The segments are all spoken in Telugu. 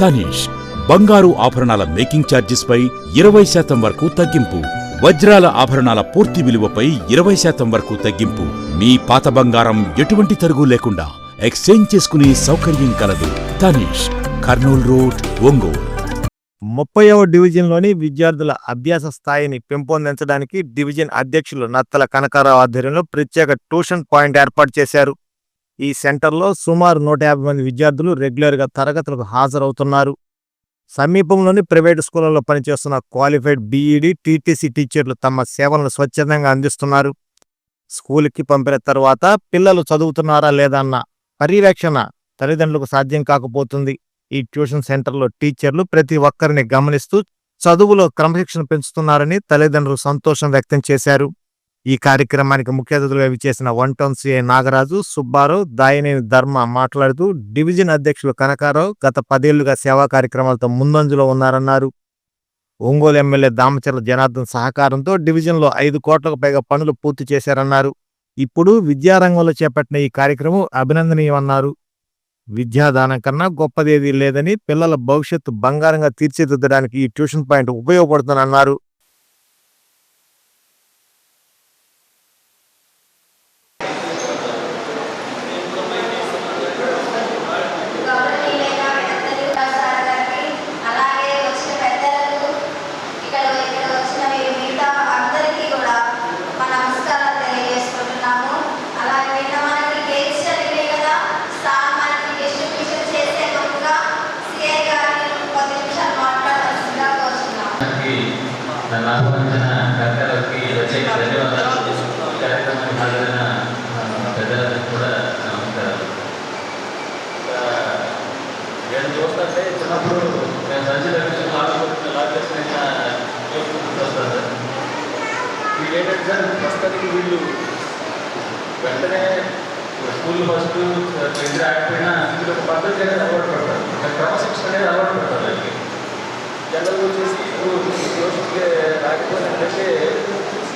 తనీష్ బంగారు ఆభరణాల మేకింగ్ ఛార్జెస్ పై ఇరవై శాతం వరకు తగ్గింపు వజ్రాల ఆభరణాల పూర్తి విలువపై ఇరవై శాతం వరకు తగ్గింపు. మీ పాత బంగారం ఎటువంటి తరుగు లేకుండా ఎక్స్చేంజ్ చేసుకునే సౌకర్యం కలదు. తనీష్ కర్నూల్ రోడ్ ఒంగోలు. ముప్పైవ డివిజన్లోని విద్యార్థుల అభ్యాస స్థాయిని పెంపొందించడానికి డివిజన్ అధ్యక్షులు నత్తల కనకారావు ఆధ్వర్యంలో ప్రత్యేక ట్యూషన్ పాయింట్ ఏర్పాటు చేశారు. ఈ సెంటర్లో సుమారు నూట యాభై మంది విద్యార్థులు రెగ్యులర్గా తరగతులకు హాజరవుతున్నారు. సమీపంలోని ప్రైవేటు స్కూళ్ళలో పనిచేస్తున్న క్వాలిఫైడ్ బీఈడి టీటీసీ టీచర్లు తమ సేవలను స్వచ్ఛందంగా అందిస్తున్నారు. స్కూల్కి పంపిన తర్వాత పిల్లలు చదువుతున్నారా లేదా అన్న పర్యవేక్షణ తల్లిదండ్రులకు సాధ్యం కాకపోతుంది. ఈ ట్యూషన్ సెంటర్లో టీచర్లు ప్రతి ఒక్కరిని గమనిస్తూ చదువులో క్రమశిక్షణ పెంచుతున్నారని తల్లిదండ్రులు సంతోషం వ్యక్తం చేశారు. ఈ కార్యక్రమానికి ముఖ్య అతిథులుగా విచ్చేసిన one town CI Nagaraju Subbarao Dayaneni Dharma మాట్లాడుతూ డివిజన్ అధ్యక్షులు కనకారావు గత పదేళ్ళుగా సేవా కార్యక్రమాలతో ముందంజలో ఉన్నారన్నారు. ఒంగోలు ఎమ్మెల్యే దామచర్ల జనార్దన్ సహకారంతో డివిజన్లో ఐదు కోట్లకు పైగా పనులు పూర్తి చేశారన్నారు. ఇప్పుడు విద్యారంగంలో చేపట్టిన ఈ కార్యక్రమం అభినందనీయమన్నారు. విద్యాదానం కన్నా గొప్పదేదీ లేదని పిల్లల భవిష్యత్తు బంగారంగా తీర్చిదిద్దడానికి ఈ ట్యూషన్ పాయింట్ ఉపయోగపడుతుందన్నారు గౌరవనీయులైన పెద్దలు సార్ గారికి అలాగే వచ్చిన పెద్దలకు ఇక్కడ ఇక్కడ వచ్చిన మీ- మిగతా అందరికీ కూడా మా నమస్కారాలు తెలియజేసుకుంటున్నాము అలాగే నిన్న మనకి గేమ్స్ జరిగినాయి కదా సార్ మనకి డిస్ట్రిబ్యూషన్ చేసే ముందుగా సిఐ గారిని కొద్ది నిమిషాలు మాట్లాడాల్సిందిగా కోరుతున్నాము మనకి నన్ను ఆహ్వానించిన కర్తలకు ప్రత్యేక ధన్యవాదాలు ఈ హాజరైన పెద్దలందరికీ కూడా నమస్కారాలు నేను చూస్తుంటే చిన్నప్పుడు నేను సంచి రమేష్ లాక్ లాక్ చేసిన వస్తాను వీళ్ళు ఏంటంటే సార్ ప్రస్తుతానికి వీళ్ళు వెంటనే స్కూల్ ఫస్ట్ దగ్గర ఆగిపోయినా వీళ్ళు పద్ధతి అనేది అలవాటు పడతారు క్రమశిక్షణ అనేది అలవాటు పడతారు వీళ్ళకి జనరల్ వచ్చేసి ఇప్పుడు రాకపోయినట్లయితే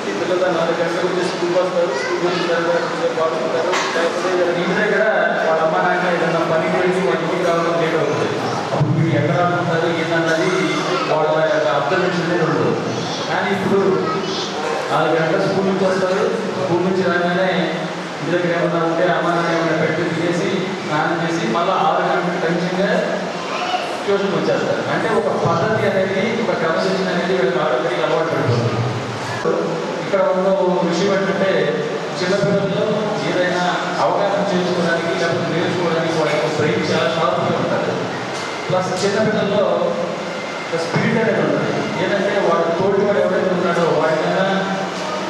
ఈ పిల్లలు నాలుగు గంటలకు వచ్చి స్కూల్ వస్తారు స్కూల్ వచ్చిన తర్వాత పాడుకుంటారు లేకపోతే ఇంటి దగ్గర వాళ్ళ అమ్మ నాన్న ఏదైనా పని చేసి వాళ్ళ రావడం లేట్ అవుతుంది అప్పుడు మీరు ఎక్కడ ఉంటారు ఏంటన్నది వాళ్ళ యొక్క అబ్జర్వేషన్ అనేది ఉండదు కానీ ఇప్పుడు నాలుగు గంటల స్కూల్ నుంచి వస్తారు. స్కూల్ నుంచి రాగానే ఇంటి దగ్గర ఏమన్నా ఉంటే అమ్మ నాన్న ఏమైనా పెట్టి తినేసి స్నానం చేసి మళ్ళీ ఆరు గంటలకు టెన్షన్గా ట్యూషన్కి వచ్చేస్తారు అంటే ఒక పద్ధతి అనేది ఒక క్రమశిక్షణ అనేది వీళ్ళకి ఆటోమేటిక్ అలవాటు పెడుతుంది ఇక్కడ ఉన్న విషయం ఏంటంటే చిన్నపిల్లల్లో ఏదైనా అవగాహన చేసుకోవడానికి లేకపోతే నేర్చుకోవడానికి వాళ్ళ యొక్క బ్రెయిన్ చాలా షార్ప్గా ఉంటారు ప్లస్ చిన్నపిల్లల్లో ఒక స్పీడ్ అనేది ఉంటుంది. ఏంటంటే వాడు తోటి వాడు ఎవరైతే ఉన్నాడో వాడికైనా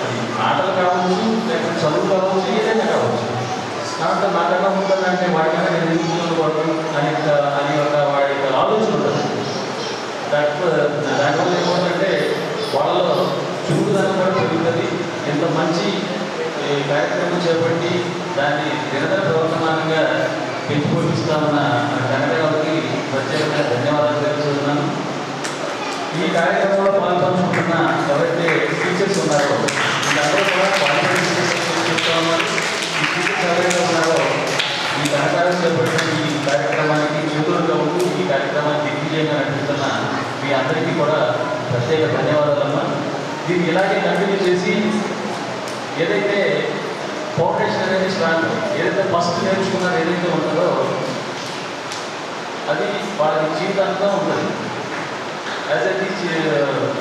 అది ఆటలు కావచ్చు లేకపోతే చదువు కావచ్చు ఏదైనా కావచ్చు. దాంట్లో నాకన్నా ఉంటుందంటే వాడికైనా నేను ఎందుకు వాడు అని అని ఒక ఆలోచన ఉండదు దాంట్లో దానివల్ల ఏమవుతుందంటే వాళ్ళలో చురుకుదనం కూడా పెరుగుతుంది. ఇంత మంచి కార్యక్రమం చేపట్టి దాన్ని నిరంతర ప్రవర్తమానంగా పెంచుకోపిస్తామన్న కనకరావుకి ప్రత్యేకంగా ధన్యవాదాలు తెలుపుతున్నాను. ఈ కార్యక్రమంలో పాల్పంచుకుంటున్న ఎవరైతే టీచర్స్ ఉన్నారో వీళ్ళందరూ కూడా పాల్పంచుకుంటూ ఈ టీచర్స్ ఎవరైతే ఉన్నారో ఈ సహకారం చేపట్టిన ఈ కార్యక్రమాన్ని చేతులుగా ఉంటూ ఈ కార్యక్రమాన్ని దిగ్విజయంగా నడిపిస్తున్న మీ అందరికీ కూడా ప్రత్యేక ధన్యవాదాలమ్మా. దీన్ని ఇలాగే కంటిన్యూ చేసి ఏదైతే ఫౌండేషన్ అనేది స్ట్రాంగ్ ఏదైతే ఫస్ట్ నేర్చుకున్నారు ఏదైతే ఉంటుందో అది వాళ్ళకి జీవితాంతం ఉంటుంది. యాజ్ ఏ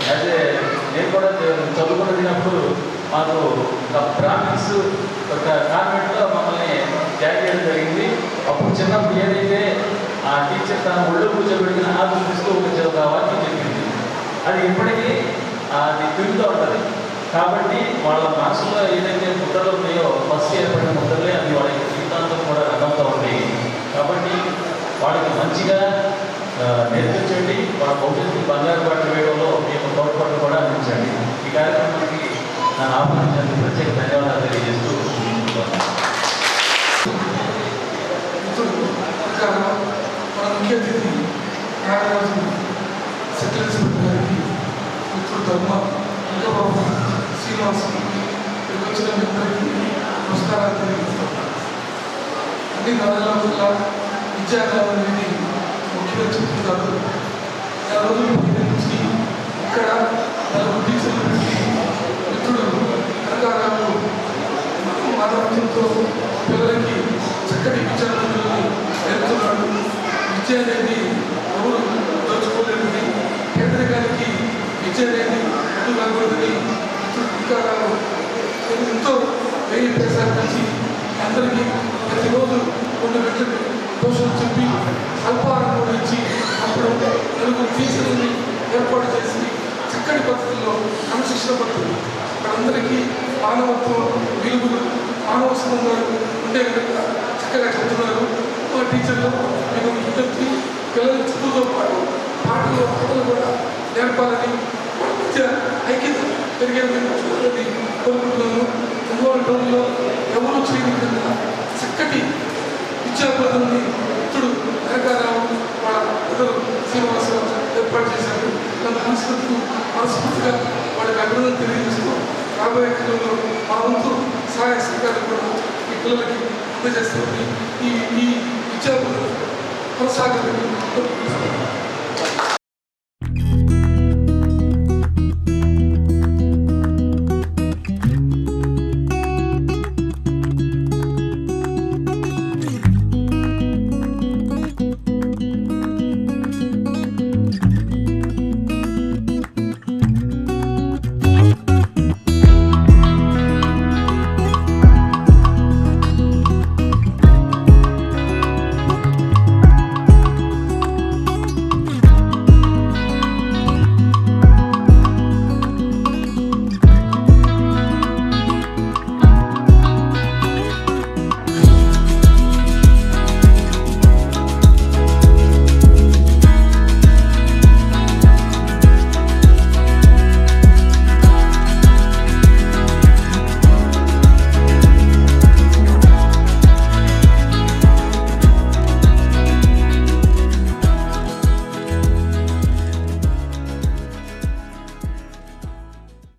యాజ్ ఏ నేను కూడా చదువుకున్నప్పుడు మాకు ఒక బ్రాహ్మిన్స్ ఒక కాన్వెంట్లో మమ్మల్ని జాయిన్ చేయడం జరిగింది. అప్పుడు చిన్నప్పుడు ఏదైతే తన ఒళ్ళు కూర్చోబెట్టిన ఆ చూస్తూ ఒక కావాలని చెప్పింది అది ఇప్పటికీ అది తిరుగుతూ ఉంటుంది. కాబట్టి వాళ్ళ మనసులో ఏదైతే ముద్రలు ఉన్నాయో ఫస్ట్ ఏర్పడిన ముద్రలే అవి వాళ్ళ జీవితాంతం కూడా రకంతో ఉంటాయి. కాబట్టి వాళ్ళకి మంచిగా నేర్పించండి. వాళ్ళ భవిష్యత్తు బంగారు పాటలు వేయడంలో మేము తోడ్పాటు కూడా అందించండి. ఈ కార్యక్రమానికి నన్ను ఆహ్వానించినందుకు ప్రత్యేక ధన్యవాదాలు తెలియజేస్తూ ముఖ్య అతిథి నాగరాజు సెటిల్ గారికి మిత్రుడు ధర్మ ఇంకా బాబు శ్రీనివాస్ ఇక్కడికి వచ్చిన మీ అందరికీ నమస్కారాలు తెలియజేస్తాను అన్ని నగరాల విద్యాకాలం అనేది ముఖ్యంగా చెప్తున్నారు చేస్తుంటారు నెల రోజులు నుంచి ఇక్కడ నలుగురు టీచర్లు పెట్టి మిత్రుడు కనకారావు మానవత్వంతో పిల్లలకి చక్కటి విద్యార్థులని నేర్పుతున్నాడు విద్య అనేది ఎవరు దోచుకోలేదని పేదరికానికి విద్య అనేది ముందు కాకూడదని మిత్రుడు కనకారావు ఎంతో వెయ్యి పైసలు నుంచి అందరికీ ప్రతిరోజు కొన్ని దోషం చెప్పి అల్పాహారం కూడా ఇచ్చి అప్పుడు నలుగురు టీచర్లని ఏర్పాటు చేసి చక్కటి పద్ధతుల్లో క్రమశిక్షణ పడుతుంది అందరికీ మానవత్వం విలువలు మానవ సంబంధాలు ఉండే విధంగా చక్కగా చెప్తున్నారు మా టీచర్లు మేము విజ్ఞప్తి పిల్లల చదువుతో పాటు పాటలు పాటలు కూడా నేర్పాలని మధ్య ఐక్యత పెరిగే విధంగా చూడాలని కోరుకుంటున్నాను ఒంగోలు టౌన్లో ఎవరు చేయని విధంగా చక్కటి విద్యాబోధనని ఇప్పుడు కనకారావు ఇద్దరు శ్రీనివాసరావు ఏర్పాటు చేశారు. నన్ను మనస్ఫూర్తిగా మనస్ఫూర్తిగా వాళ్ళకి అభివృద్ధి తెలియజేస్తూ రాబోయే కాలంలో మా వంతు సహాయ సహకారం కూడా ఈ పిల్లలకి అందజేస్తామని ఈ ఈ విద్యార్థులు కొనసాగాలని కోరుకుంటున్నాను.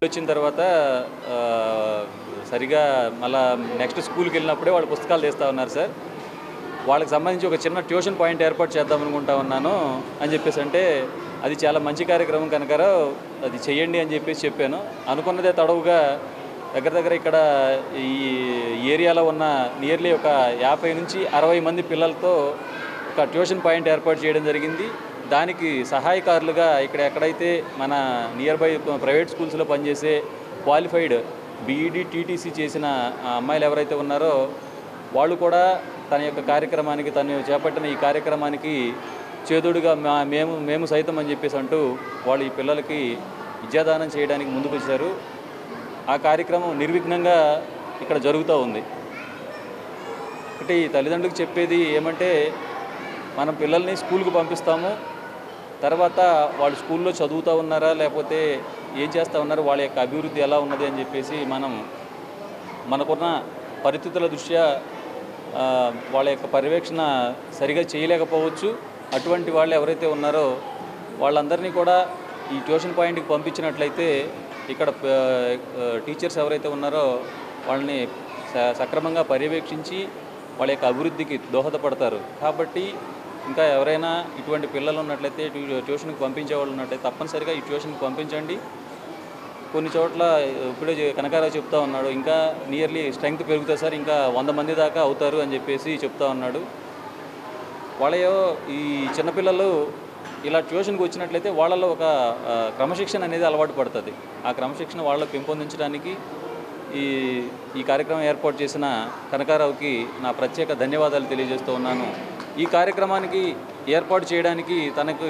వచ్చిన తర్వాత సరిగా మళ్ళా నెక్స్ట్ స్కూల్కి వెళ్ళినప్పుడే వాళ్ళు పుస్తకాలు తెస్తా ఉన్నారు సార్. వాళ్ళకి సంబంధించి ఒక చిన్న ట్యూషన్ పాయింట్ ఏర్పాటు చేద్దాం అనుకుంటా ఉన్నాను అని చెప్పేసి అంటే అది చాలా మంచి కార్యక్రమం కనుక అది చేయండి అని చెప్పేసి చెప్పాను. అనుకున్నదే తడవుగా దగ్గర దగ్గర ఇక్కడ ఈ ఏరియాలో ఉన్న నియర్లీ ఒక యాభై నుంచి అరవై మంది పిల్లలతో ఒక ట్యూషన్ పాయింట్ ఏర్పాటు చేయడం జరిగింది. దానికి సహాయకారులుగా ఇక్కడ ఎక్కడైతే మన నియర్ బై ప్రైవేట్ స్కూల్స్లో పనిచేసే క్వాలిఫైడ్ బీఈడీ టీటీసీ చేసిన ఆ అమ్మాయిలు ఎవరైతే ఉన్నారో వాళ్ళు కూడా తన యొక్క కార్యక్రమానికి తను చేపట్టిన ఈ కార్యక్రమానికి చేదుడుగా మా మేము మేము సైతం అని చెప్పేసి అంటూ వాళ్ళు ఈ పిల్లలకి విద్యాదానం చేయడానికి ముందుకు వచ్చారు ఆ కార్యక్రమం నిర్విఘ్నంగా ఇక్కడ జరుగుతూ ఉంది. ఒకటి తల్లిదండ్రులకు చెప్పేది ఏమంటే మనం పిల్లల్ని స్కూల్కి పంపిస్తాము తర్వాత వాళ్ళు స్కూల్లో చదువుతూ ఉన్నారా? లేకపోతే ఏం చేస్తూ ఉన్నారు? వాళ్ళ యొక్క అభివృద్ధి ఎలా ఉన్నది అని చెప్పేసి మనం మనకున్న పరిస్థితుల దృష్ట్యా వాళ్ళ యొక్క పర్యవేక్షణ సరిగా చేయలేకపోవచ్చు. అటువంటి వాళ్ళు ఎవరైతే ఉన్నారో వాళ్ళందరినీ కూడా ఈ ట్యూషన్ పాయింట్కి పంపించినట్లయితే ఇక్కడ టీచర్స్ ఎవరైతే ఉన్నారో వాళ్ళని స- సక్రమంగా పర్యవేక్షించి వాళ్ళ యొక్క అభివృద్ధికి దోహదపడతారు. కాబట్టి ఇంకా ఎవరైనా ఇటువంటి పిల్లలు ఉన్నట్లయితే ట్యూషన్కి పంపించే వాళ్ళు ఉన్నట్లయితే తప్పనిసరిగా ఈ ట్యూషన్కి పంపించండి. కొన్ని చోట్ల ఇప్పుడే కనకారావు చెప్తా ఉన్నాడు ఇంకా నియర్లీ స్ట్రెంగ్త్ పెరుగుతుంది సార్ ఇంకా వంద మంది దాకా అవుతారు అని చెప్పేసి చెప్తా ఉన్నాడు. వాళ్ళయో ఈ చిన్నపిల్లలు ఇలా ట్యూషన్కి వచ్చినట్లయితే వాళ్ళలో ఒక క్రమశిక్షణ అనేది అలవాటు పడుతుంది. ఆ క్రమశిక్షణ వాళ్ళకు పెంపొందించడానికి ఈ ఈ కార్యక్రమం ఏర్పాటు చేసిన కనకారావుకి నా ప్రత్యేక ధన్యవాదాలు తెలియజేస్తూ ఉన్నాను. ఈ కార్యక్రమానికి ఏర్పాటు చేయడానికి తనకు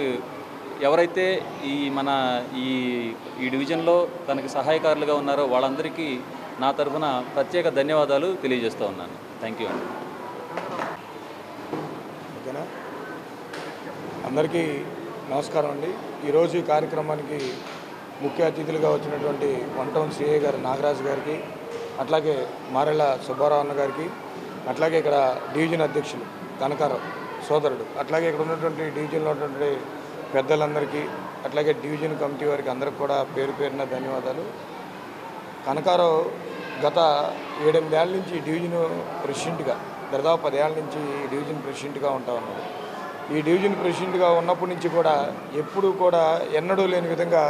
ఎవరైతే ఈ మన ఈ ఈ డివిజన్లో తనకి సహాయకారులుగా ఉన్నారో వాళ్ళందరికీ నా తరఫున ప్రత్యేక ధన్యవాదాలు తెలియజేస్తూ ఉన్నాను. థ్యాంక్ యూ అండి ఓకేనా? అందరికీ నమస్కారం అండి. ఈరోజు ఈ కార్యక్రమానికి ముఖ్య అతిథులుగా వచ్చినటువంటి వన్ టౌన్ సిఐ గారు నాగరాజు గారికి అట్లాగే మారెళ్ళ సుబ్బారావు అన్న గారికి అట్లాగే ఇక్కడ డివిజన్ అధ్యక్షులు కనకారావు సోదరుడు. అట్లాగే ఇక్కడ ఉన్నటువంటి డివిజన్లో ఉన్నటువంటి పెద్దలందరికీ అట్లాగే డివిజన్ కమిటీ వారికి అందరికి కూడా పేరు పేరున ధన్యవాదాలు. కనకారావు గత ఏడెనిమిదేళ్ళ నుంచి డివిజన్ ప్రెసిడెంట్గా దాదాపు పదేళ్ళ నుంచి డివిజన్ ప్రెసిడెంట్గా ఉంటా ఉన్నాడు. ఈ డివిజన్ ప్రెసిడెంట్గా ఉన్నప్పటి నుంచి కూడా ఎప్పుడూ కూడా ఎన్నడూ లేని విధంగా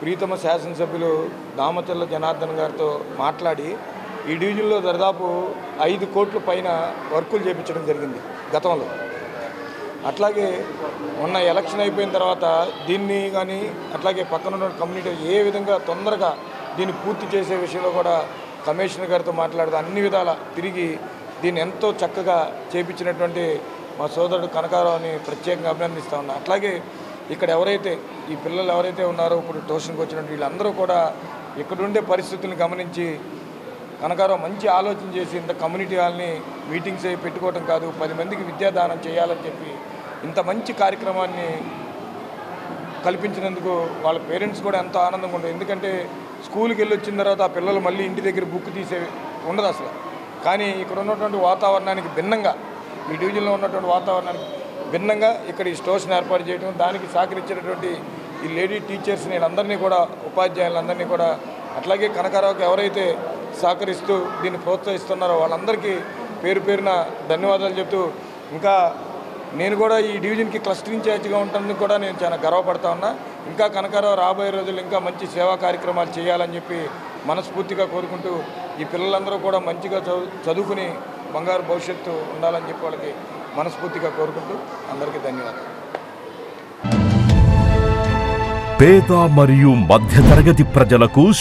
ప్రీతమ శాసనసభ్యులు దామచల్ల జనార్దన్ గారితో మాట్లాడి ఈ డివిజన్లో దాదాపు ఐదు కోట్ల పైన వర్కులు చేపించడం జరిగింది గతంలో. అట్లాగే మొన్న ఎలక్షన్ అయిపోయిన తర్వాత దీన్ని కానీ అట్లాగే పక్కన ఉన్న కమ్యూనిటీ ఏ విధంగా తొందరగా దీన్ని పూర్తి చేసే విషయంలో కూడా కమిషనర్ గారితో మాట్లాడుతూ అన్ని విధాల తిరిగి దీన్ని ఎంతో చక్కగా చేపించినటువంటి మా సోదరుడు కనకారావుని ప్రత్యేకంగా అభినందిస్తూ ఉన్నా. అట్లాగే ఇక్కడ ఎవరైతే ఈ పిల్లలు ఎవరైతే ఉన్నారో ఇప్పుడు ట్యూషన్కి వచ్చినట్టు వీళ్ళందరూ కూడా ఇక్కడుండే పరిస్థితులను గమనించి కనకారావు మంచి ఆలోచన చేసి ఇంత కమ్యూనిటీ హాల్ని మీటింగ్స్ అవి పెట్టుకోవటం కాదు పది మందికి విద్యాదానం చేయాలని చెప్పి ఇంత మంచి కార్యక్రమాన్ని కల్పించినందుకు వాళ్ళ పేరెంట్స్ కూడా ఎంతో ఆనందంగా ఉండదు ఎందుకంటే స్కూల్కి వెళ్ళి వచ్చిన తర్వాత ఆ పిల్లలు మళ్ళీ ఇంటి దగ్గర బుక్ తీసే ఉండదు అసలు. కానీ ఇక్కడ ఉన్నటువంటి వాతావరణానికి భిన్నంగా ఈ డివిజన్లో ఉన్నటువంటి వాతావరణానికి భిన్నంగా ఇక్కడ ఈ స్టోర్స్ని ఏర్పాటు చేయడం దానికి సహకరించినటువంటి ఈ లేడీ టీచర్స్ని వీళ్ళందరినీ కూడా ఉపాధ్యాయులందరినీ కూడా అట్లాగే కనకారావుకి ఎవరైతే సహకరిస్తూ దీన్ని ప్రోత్సహిస్తున్నారో వాళ్ళందరికీ పేరు పేరున ధన్యవాదాలు చెప్తూ ఇంకా నేను కూడా ఈ డివిజన్కి క్లస్టర్ ఇన్ఛార్జ్గా ఉంటుందని కూడా నేను చాలా గర్వపడతా ఉన్నా. ఇంకా కనకారావు రాబోయే రోజులు ఇంకా మంచి సేవా కార్యక్రమాలు చేయాలని చెప్పి మనస్ఫూర్తిగా కోరుకుంటూ ఈ పిల్లలందరూ కూడా మంచిగా చదువు చదువుకుని బంగారు భవిష్యత్తు ఉండాలని చెప్పి వాళ్ళకి మనస్ఫూర్తిగా కోరుకుంటూ అందరికీ ధన్యవాదాలు. పేద మరియు మధ్యతరగతి ప్రజలకు